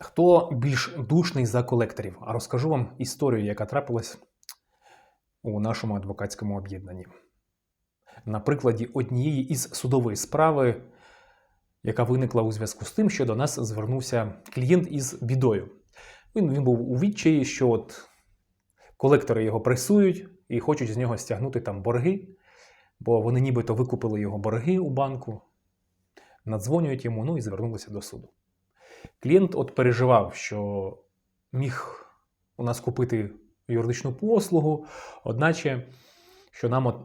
Хто більш душний за колекторів? А розкажу вам історію, яка трапилась у нашому адвокатському об'єднанні. На прикладі однієї із судової справи, яка виникла у зв'язку з тим, що до нас звернувся клієнт із бідою. Він, він був у відчаї, що от колектори його пресують і хочуть з нього стягнути там борги, бо вони нібито викупили його борги у банку, надзвонюють йому, ну і звернулися до суду. Клієнт от переживав, що міг у нас купити юридичну послугу, одначе, що нам от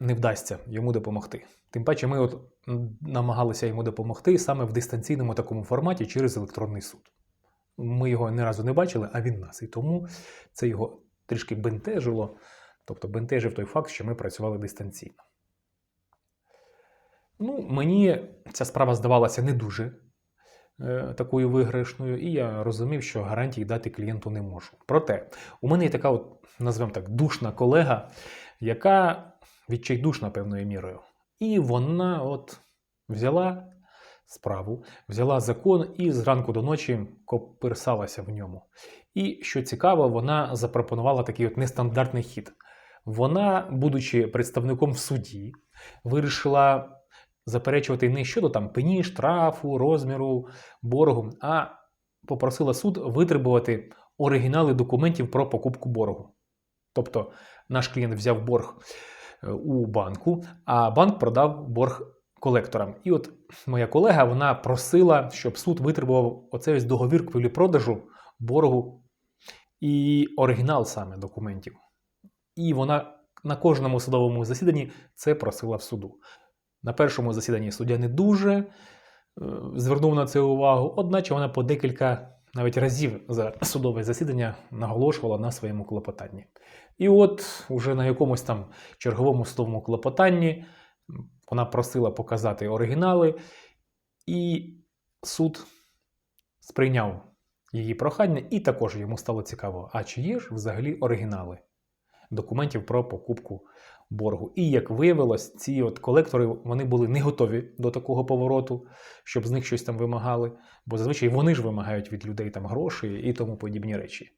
не вдасться йому допомогти. Тим паче, ми от намагалися йому допомогти саме в дистанційному такому форматі через електронний суд. Ми його ні разу не бачили, а він нас. І тому це його трішки бентежило, тобто бентежив той факт, що ми працювали дистанційно. Ну, мені ця справа здавалася не дуже такою виграшною, і я розумів, що гарантій дати клієнту не можу. Проте, у мене є така, от, назвемо так, душна колега, яка відчайдушна певною мірою. І вона от взяла справу, взяла закон і зранку до ночі коперсалася в ньому. І що цікаво, вона запропонувала такий от нестандартний хід. Вона, будучи представником в суді, вирішила заперечувати не щодо там пені, штрафу, розміру, боргу, а попросила суд витребувати оригінали документів про покупку боргу. Тобто наш клієнт взяв борг е, у банку, а банк продав борг колекторам. І от моя колега вона просила, щоб суд витребував оцей ось договір купівлі-продажу боргу і оригінал саме документів. І вона на кожному судовому засіданні це просила в суду. На першому засіданні суддя не дуже е, звернув на це увагу, одначе вона по декілька навіть разів за судове засідання наголошувала на своєму клопотанні. І от уже на якомусь там черговому судовому клопотанні вона просила показати оригінали, і суд сприйняв її прохання, і також йому стало цікаво, а чи є ж взагалі оригінали документів про покупку боргу. І як виявилось, ці от колектори вони були не готові до такого повороту, щоб з них щось там вимагали, бо зазвичай вони ж вимагають від людей там гроші і тому подібні речі.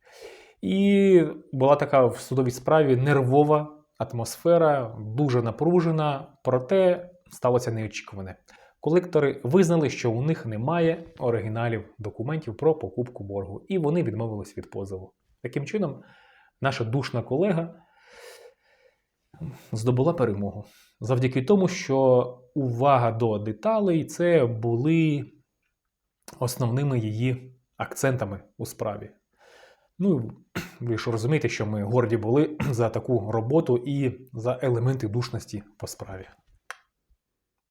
І була така в судовій справі нервова атмосфера, дуже напружена, проте сталося неочікуване. Колектори визнали, що у них немає оригіналів документів про покупку боргу, і вони відмовились від позову. Таким чином, наша душна колега здобула перемогу завдяки тому, що увага до деталей це були основними її акцентами у справі. Ну, ви ж розумієте, що ми горді були за таку роботу і за елементи душності по справі.